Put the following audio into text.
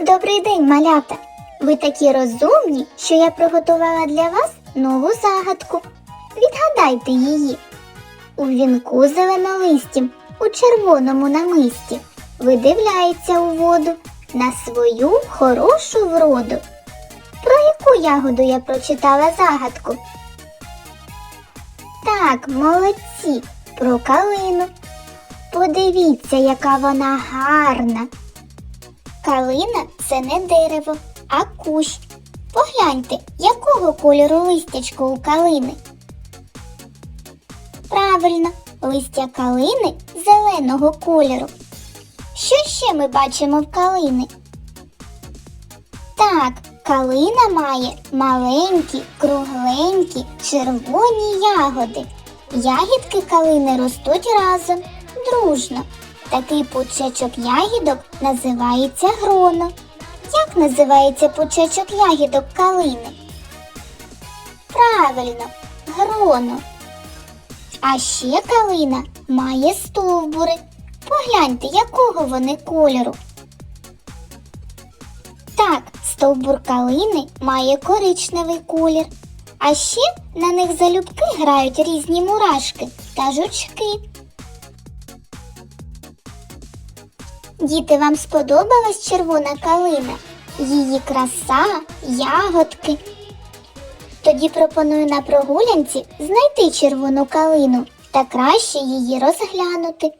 Добрий день, малята! Ви такі розумні, що я приготувала для вас нову загадку. Відгадайте її. У вінку зеленолистім, у червоному намисті, видивляється у воду на свою хорошу вроду. Про яку ягоду я прочитала загадку? Так, молодці, про калину. Подивіться, яка вона гарна. Калина це не дерево, а кущ. Погляньте, якого кольору листячко у калини. Правильно, листя калини зеленого кольору. Що ще ми бачимо в калини? Так, калина має маленькі, кругленькі, червоні ягоди. Ягідки калини ростуть разом, дружно. Такий пучечок ягідок називається гроно. Як називається пучечок ягідок калини? Правильно, гроно. А ще калина має стовбури. Погляньте, якого вони кольору. Так, стовбур калини має коричневий колір. А ще на них залюбки грають різні мурашки та жучки. Діти, вам сподобалась червона калина? Її краса, ягодки. Тоді пропоную на прогулянці знайти червону калину та краще її розглянути.